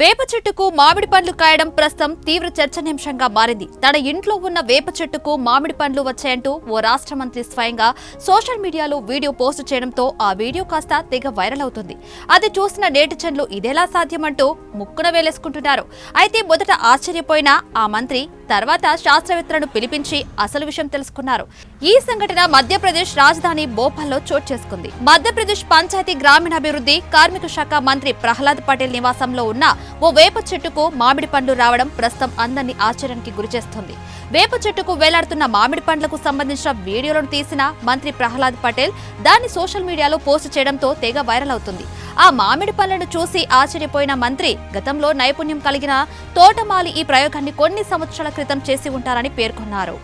వేప చెట్టుకు మామిడి పండ్లు కాయడం ప్రస్తుతం తీవ్ర చర్చనీయాంశంగా మారింది. తన ఇంట్లో ఉన్న వేప చెట్టుకు మామిడి పండ్లు వచ్చాయంటూ ఓ రాష్ట్ర మంత్రి స్వయంగా సోషల్ మీడియాలో వీడియో పోస్ట్ చేయడంతో ఆ వీడియో కాస్త తెగ వైరల్ అవుతుంది. అది చూసిన నేటిజన్లు ఇదేలా సాధ్యమంటూ ముక్కున వేలేసుకుంటున్నారు. అయితే మొదట ఆశ్చర్యపోయిన ఆ మంత్రి తర్వాత శాస్త్రవేత్తలను పిలిపించి అసలు విషయం తెలుసుకున్నారు. ఈ సంఘటన మధ్యప్రదేశ్ రాజధాని భోపాల్లో చోటు చేసుకుంది. మధ్యప్రదేశ్ పంచాయతీ గ్రామీణాభివృద్ధి కార్మిక శాఖ మంత్రి ప్రహ్లాద్ పటేల్ నివాసంలో ఉన్న ఓ వేప చెట్టుకు మామిడి పండ్లు రావడం ప్రస్తుతం అందరినీ ఆశ్చర్యానికి గురిచేస్తుంది వేప చెట్టుకు వేలాడుతున్న మామిడి పండ్లకు సంబంధించిన వీడియోలను తీసిన మంత్రి ప్రహ్లాద్ పటేల్ దాన్ని సోషల్ మీడియాలో పోస్ట్ చేయడంతో తెగ వైరల్ అవుతుంది. ఆ మామిడి పండ్లను చూసి ఆశ్చర్యపోయిన మంత్రి గతంలో నైపుణ్యం కలిగిన తోటమాలి ఈ ప్రయోగాన్ని కొన్ని సంవత్సరాల క్రితం చేసి ఉంటారని పేర్కొన్నారు.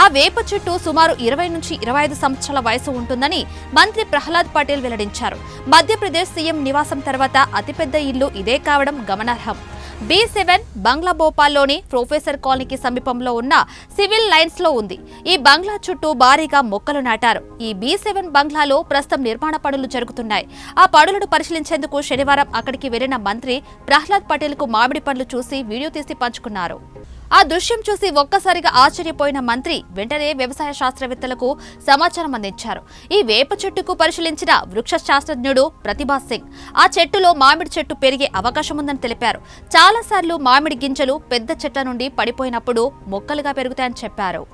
ఆ వేప చెట్టు సుమారు ఇరవై నుంచి ఇరవై ఐదు సంవత్సరాల వయసు ఉంటుందని మంత్రి ప్రహ్లాద్ పటేల్ వెల్లడించారు. మధ్యప్రదేశ్ సీఎం నివాసం తర్వాత అతిపెద్ద ఇల్లు ఇదే కావడం గమనార్హం. బి సెవెన్ బంగ్లా భోపాల్లోని ప్రొఫెసర్ కాలనీకి సమీపంలో ఉన్న సివిల్ లైన్స్లో ఉంది. ఈ బంగ్లా చుట్టూ భారీగా మొక్కలు నాటారు. ఈ బి సెవెన్ బంగ్లాలో ప్రస్తుతం నిర్మాణ పనులు జరుగుతున్నాయి. ఆ పనులను పరిశీలించేందుకు శనివారం అక్కడికి వెళ్ళిన మంత్రి ప్రహ్లాద్ పటేల్కు మామిడి పండ్లు చూసి వీడియో తీసి పంచుకున్నారు. ఆ దృశ్యం చూసి ఒక్కసారిగా ఆశ్చర్యపోయిన మంత్రి వెంటనే వ్యవసాయ శాస్త్రవేత్తలకు సమాచారం అందించారు. ఈ వేప చెట్టుకు పరిశీలించిన వృక్ష శాస్త్రజ్ఞుడు ప్రతిభా సింగ్. ఆ చెట్టులో మామిడి చెట్టు పెరిగే అవకాశం ఉందని తెలిపారు. చాలాసార్లు మామిడి గింజలు పెద్ద చెట్ల నుండి పడిపోయినప్పుడు మొక్కలుగా పెరుగుతాయని చెప్పారు.